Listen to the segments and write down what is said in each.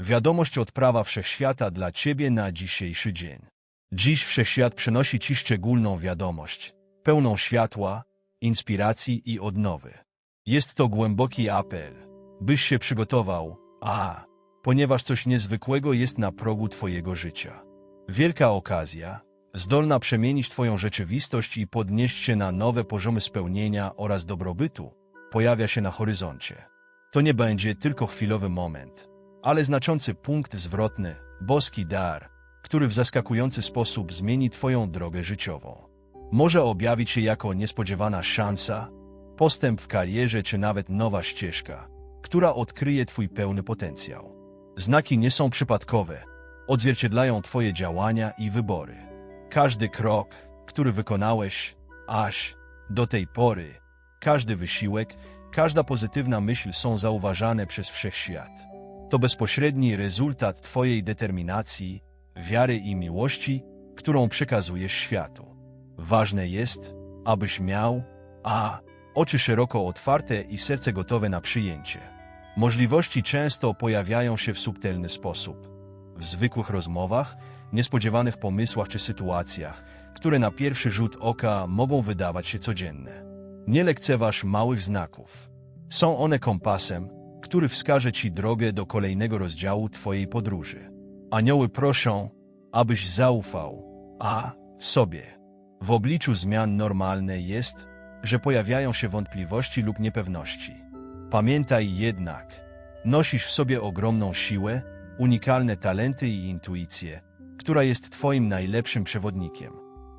Wiadomość od prawa wszechświata dla ciebie na dzisiejszy dzień. Dziś wszechświat przynosi ci szczególną wiadomość, pełną światła, inspiracji i odnowy. Jest to głęboki apel, byś się przygotował, a, ponieważ coś niezwykłego jest na progu twojego życia. Wielka okazja, zdolna przemienić twoją rzeczywistość i podnieść się na nowe poziomy spełnienia oraz dobrobytu, pojawia się na horyzoncie. To nie będzie tylko chwilowy moment, ale znaczący punkt zwrotny, boski dar, który w zaskakujący sposób zmieni Twoją drogę życiową. Może objawić się jako niespodziewana szansa, postęp w karierze czy nawet nowa ścieżka, która odkryje Twój pełny potencjał. Znaki nie są przypadkowe, odzwierciedlają Twoje działania i wybory. Każdy krok, który wykonałeś, aż do tej pory, każdy wysiłek, każda pozytywna myśl są zauważane przez wszechświat. To bezpośredni rezultat Twojej determinacji, wiary i miłości, którą przekazujesz światu. Ważne jest, abyś miał a. oczy szeroko otwarte i serce gotowe na przyjęcie. Możliwości często pojawiają się w subtelny sposób. W zwykłych rozmowach, niespodziewanych pomysłach czy sytuacjach, które na pierwszy rzut oka mogą wydawać się codzienne. Nie lekceważ małych znaków. Są one kompasem, który wskaże Ci drogę do kolejnego rozdziału Twojej podróży. Anioły proszą, abyś zaufał, a sobie. W obliczu zmian normalne jest, że pojawiają się wątpliwości lub niepewności. Pamiętaj jednak, nosisz w sobie ogromną siłę, unikalne talenty i intuicję, która jest Twoim najlepszym przewodnikiem.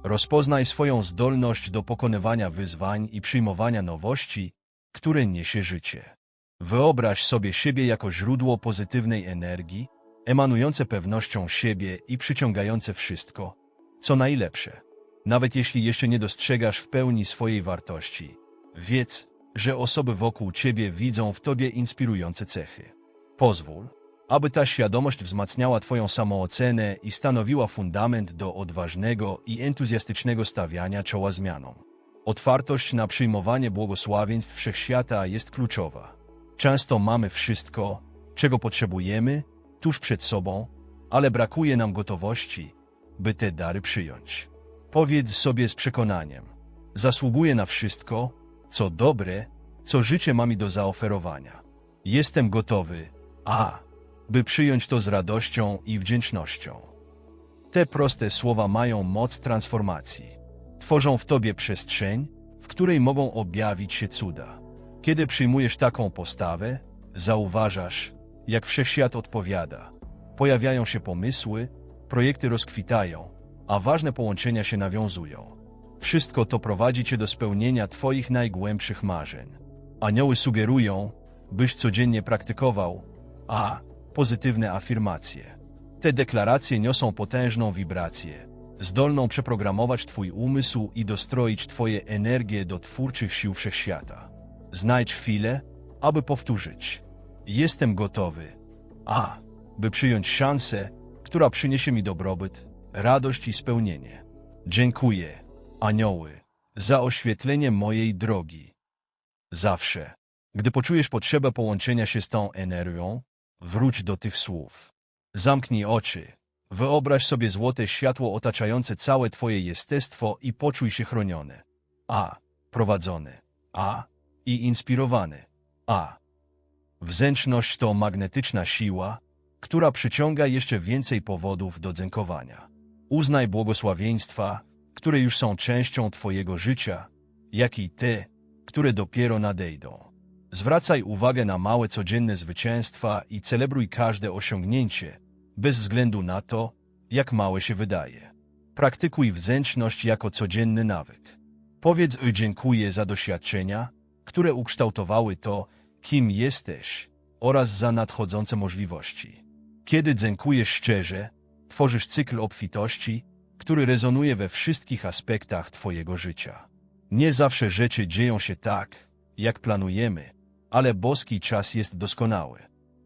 Rozpoznaj swoją zdolność do pokonywania wyzwań i przyjmowania nowości, które niesie życie. Wyobraź sobie siebie jako źródło pozytywnej energii, emanujące pewnością siebie i przyciągające wszystko, co najlepsze. Nawet jeśli jeszcze nie dostrzegasz w pełni swojej wartości, wiedz, że osoby wokół ciebie widzą w tobie inspirujące cechy. Pozwól, aby ta świadomość wzmacniała Twoją samoocenę i stanowiła fundament do odważnego i entuzjastycznego stawiania czoła zmianom. Otwartość na przyjmowanie błogosławieństw wszechświata jest kluczowa. Często mamy wszystko, czego potrzebujemy, tuż przed sobą, ale brakuje nam gotowości, by te dary przyjąć. Powiedz sobie z przekonaniem: Zasługuję na wszystko, co dobre, co życie ma mi do zaoferowania. Jestem gotowy, a by przyjąć to z radością i wdzięcznością. Te proste słowa mają moc transformacji. Tworzą w tobie przestrzeń, w której mogą objawić się cuda. Kiedy przyjmujesz taką postawę, zauważasz, jak wszechświat odpowiada. Pojawiają się pomysły, projekty rozkwitają, a ważne połączenia się nawiązują. Wszystko to prowadzi cię do spełnienia Twoich najgłębszych marzeń. Anioły sugerują, byś codziennie praktykował a pozytywne afirmacje. Te deklaracje niosą potężną wibrację, zdolną przeprogramować Twój umysł i dostroić Twoje energię do twórczych sił wszechświata. Znajdź chwilę, aby powtórzyć. Jestem gotowy. A, by przyjąć szansę, która przyniesie mi dobrobyt, radość i spełnienie. Dziękuję, anioły, za oświetlenie mojej drogi. Zawsze, gdy poczujesz potrzebę połączenia się z tą energią, wróć do tych słów. Zamknij oczy, wyobraź sobie złote światło otaczające całe Twoje jestestwo i poczuj się chroniony. A. Prowadzony. A i inspirowany. A. Wzęczność to magnetyczna siła, która przyciąga jeszcze więcej powodów do dziękowania. Uznaj błogosławieństwa, które już są częścią Twojego życia, jak i te, które dopiero nadejdą. Zwracaj uwagę na małe codzienne zwycięstwa i celebruj każde osiągnięcie, bez względu na to, jak małe się wydaje. Praktykuj wzęczność jako codzienny nawyk. Powiedz dziękuję za doświadczenia, które ukształtowały to, kim jesteś oraz za nadchodzące możliwości. Kiedy dziękujesz szczerze, tworzysz cykl obfitości, który rezonuje we wszystkich aspektach Twojego życia. Nie zawsze rzeczy dzieją się tak, jak planujemy, ale boski czas jest doskonały.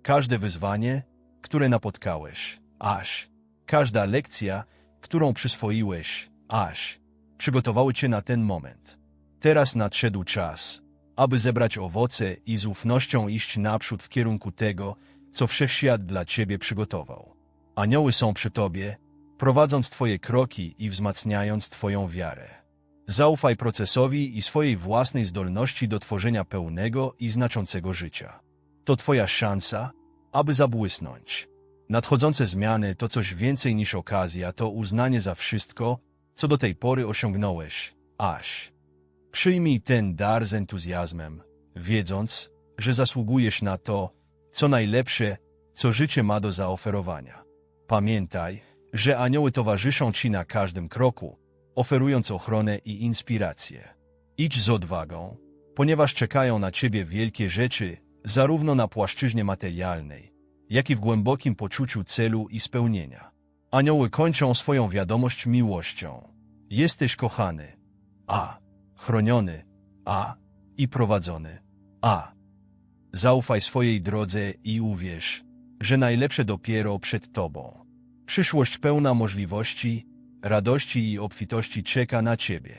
Każde wyzwanie, które napotkałeś, aż, każda lekcja, którą przyswoiłeś, aż, przygotowały Cię na ten moment. Teraz nadszedł czas, aby zebrać owoce i z ufnością iść naprzód w kierunku tego, co wszechświat dla ciebie przygotował. Anioły są przy tobie, prowadząc twoje kroki i wzmacniając twoją wiarę. Zaufaj procesowi i swojej własnej zdolności do tworzenia pełnego i znaczącego życia. To twoja szansa, aby zabłysnąć. Nadchodzące zmiany to coś więcej niż okazja, to uznanie za wszystko, co do tej pory osiągnąłeś, aś. Przyjmij ten dar z entuzjazmem, wiedząc, że zasługujesz na to, co najlepsze, co życie ma do zaoferowania. Pamiętaj, że anioły towarzyszą ci na każdym kroku, oferując ochronę i inspirację. Idź z odwagą, ponieważ czekają na ciebie wielkie rzeczy, zarówno na płaszczyźnie materialnej, jak i w głębokim poczuciu celu i spełnienia. Anioły kończą swoją wiadomość miłością. Jesteś kochany. A. Chroniony. A. I prowadzony. A. Zaufaj swojej drodze i uwierz, że najlepsze dopiero przed tobą. Przyszłość pełna możliwości, radości i obfitości czeka na ciebie.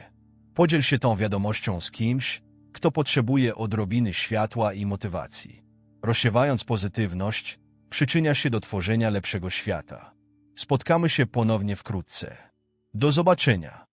Podziel się tą wiadomością z kimś, kto potrzebuje odrobiny światła i motywacji. Rozsiewając pozytywność, przyczynia się do tworzenia lepszego świata. Spotkamy się ponownie wkrótce. Do zobaczenia.